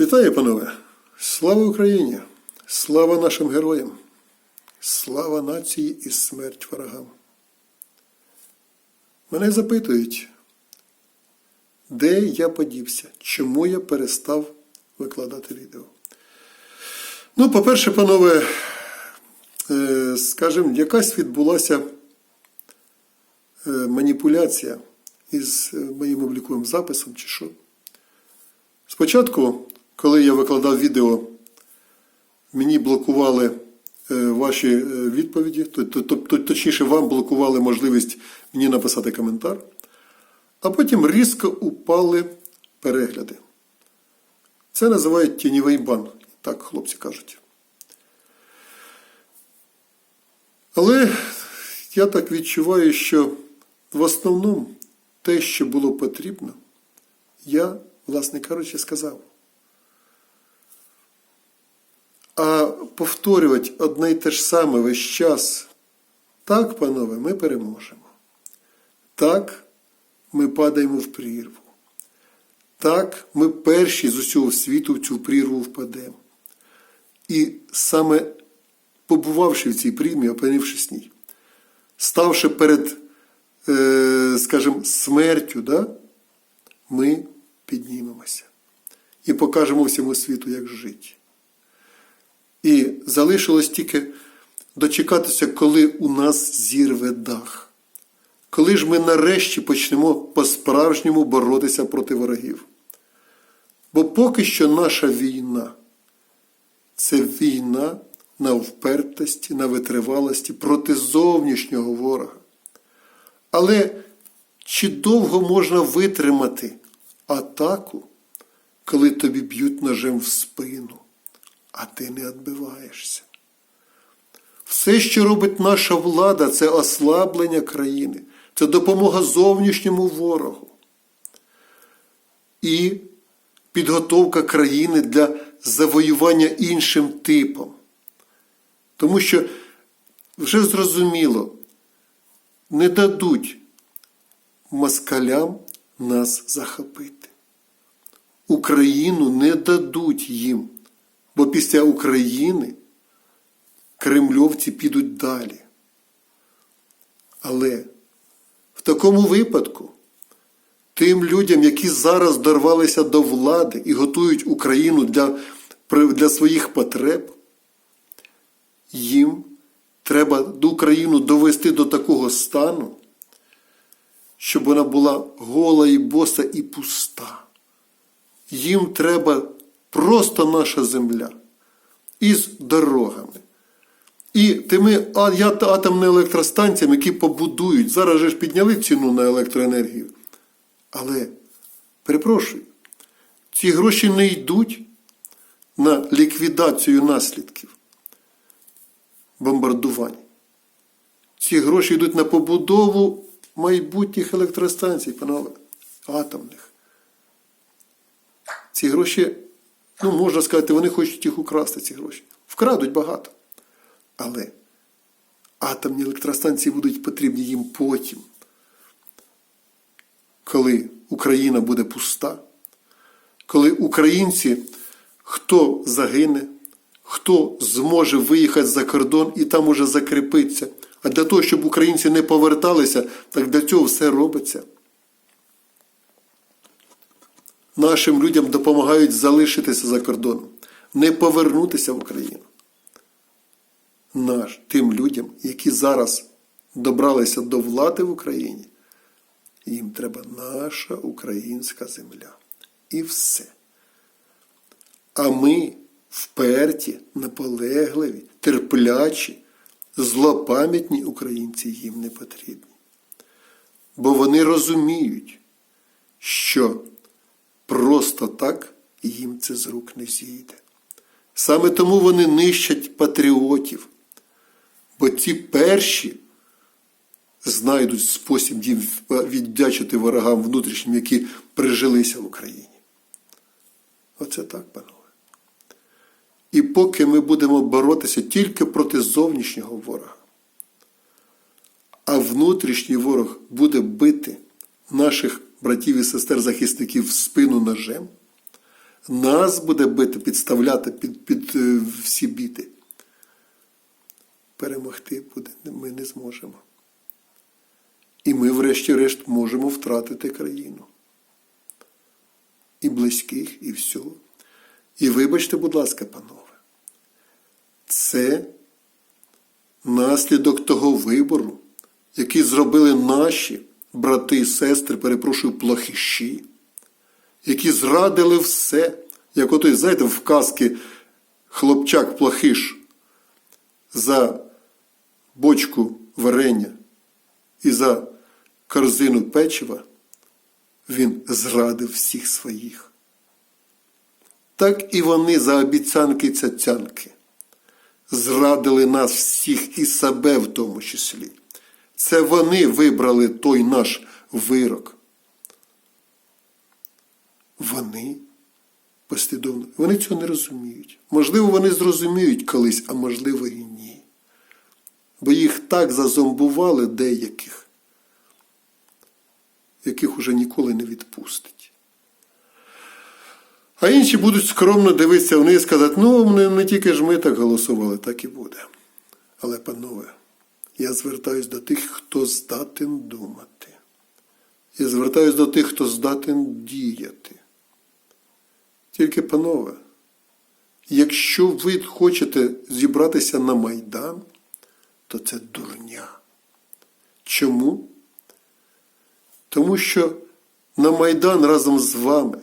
Вітаю, панове! Слава Україні! Слава нашим героям! Слава нації і смерть ворогам! Мене запитують, де я подівся, чому я перестав викладати відео. Ну, по-перше, панове, е, скажімо, якась відбулася е, маніпуляція із е, моїм обліковим записом чи що. Спочатку, коли я викладав відео, мені блокували е, ваші е, відповіді, то- то- то- то- точніше, вам блокували можливість мені написати коментар, а потім різко упали перегляди. Це називають тіньовий бан, так хлопці кажуть. Але я так відчуваю, що в основному те, що було потрібно, я, власне кажучи, сказав. А повторювати одне й те ж саме весь час, так, панове, ми переможемо. Так, ми падаємо в прірву. Так, ми перші з усього світу в цю прірву впадемо. І саме побувавши в цій прірві, опинившись в ній, ставши перед, е, скажімо, смертю, да, ми піднімемося і покажемо всьому світу, як жити. І залишилось тільки дочекатися, коли у нас зірве дах. Коли ж ми нарешті почнемо по-справжньому боротися проти ворогів. Бо поки що наша війна це війна на впертості, на витривалості проти зовнішнього ворога. Але чи довго можна витримати атаку, коли тобі б'ють ножем в спину, а ти не відбиваєшся? Все, що робить наша влада, це ослаблення країни, це допомога зовнішньому ворогу і підготовка країни для завоювання іншим типом. Тому що вже зрозуміло, не дадуть москалям нас захопити. Україну не дадуть їм, бо після України кремльовці підуть далі. Але в такому випадку тим людям, які зараз дорвалися до влади і готують Україну для, для своїх потреб, їм треба Україну довести до такого стану, щоб вона була гола і боса і пуста. Їм треба просто наша земля із дорогами. І тими атомними електростанціями, які побудують, зараз же ж підняли ціну на електроенергію. Але, перепрошую, ці гроші не йдуть на ліквідацію наслідків бомбардувань. Ці гроші йдуть на побудову майбутніх електростанцій, панове, атомних. Ці гроші, ну, можна сказати, вони хочуть їх украсти, ці гроші. Вкрадуть багато. Але атомні електростанції будуть потрібні їм потім, коли Україна буде пуста, коли українці, хто загине, хто зможе виїхати за кордон і там уже закріпитися. А для того, щоб українці не поверталися, так для цього все робиться. Нашим людям допомагають залишитися за кордоном, не повернутися в Україну. Наш тим людям, які зараз добралися до влади в Україні, їм треба наша українська земля. І все. А ми вперті, наполегливі, терплячі, злопам'ятні українці їм не потрібні. Бо вони розуміють, що просто так їм це з рук не зійде. Саме тому вони нищать патріотів, бо ці перші знайдуть спосіб віддячити ворогам внутрішнім, які прижилися в Україні. Оце так, панове. І поки ми будемо боротися тільки проти зовнішнього ворога, а внутрішній ворог буде бити наших братів і сестер захисників в спину ножем, нас буде бити, підставляти під, під е, всі біди. Перемогти буде ми не зможемо. І ми, врешті-решт, можемо втратити країну. І близьких, і всього. І вибачте, будь ласка, панове, це наслідок того вибору, який зробили наші брати і сестри, перепрошую, плохиші, які зрадили все, як отой, знаєте, в казки хлопчак плохиш за бочку варення і за корзину печива, він зрадив всіх своїх. Так і вони за обіцянки цяцянки зрадили нас всіх і себе в тому числі. Це вони вибрали той наш вирок. Вони послідовно, вони цього не розуміють. Можливо, вони зрозуміють колись, а можливо і ні. Бо їх так зазомбували деяких, яких уже ніколи не відпустить. А інші будуть скромно дивитися вниз і сказати, ну, не, не тільки ж ми так голосували, так і буде. Але, панове, я звертаюсь до тих, хто здатен думати. Я звертаюсь до тих, хто здатен діяти. Тільки, панове, якщо ви хочете зібратися на Майдан, то це дурня. Чому? Тому що на Майдан разом з вами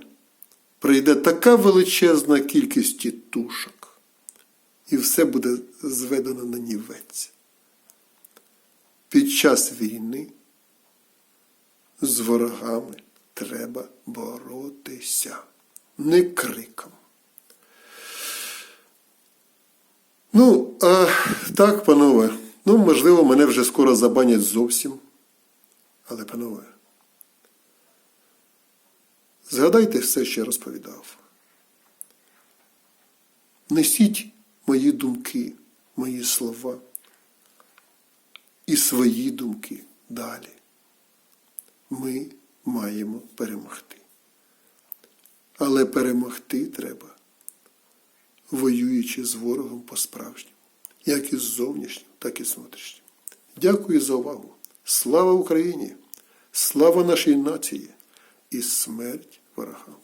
прийде така величезна кількість тітушок, і все буде зведено на нівець. Під час війни з ворогами треба боротися, не криком. Ну, а так, панове, ну, можливо, мене вже скоро забанять зовсім. Але, панове, згадайте все, що я розповідав. Несіть мої думки, мої слова і свої думки далі. Ми маємо перемогти. Але перемогти треба, воюючи з ворогом по-справжньому, як із зовнішнім, так і з внутрішнім. Дякую за увагу. Слава Україні! Слава нашій нації і смерть ворогам!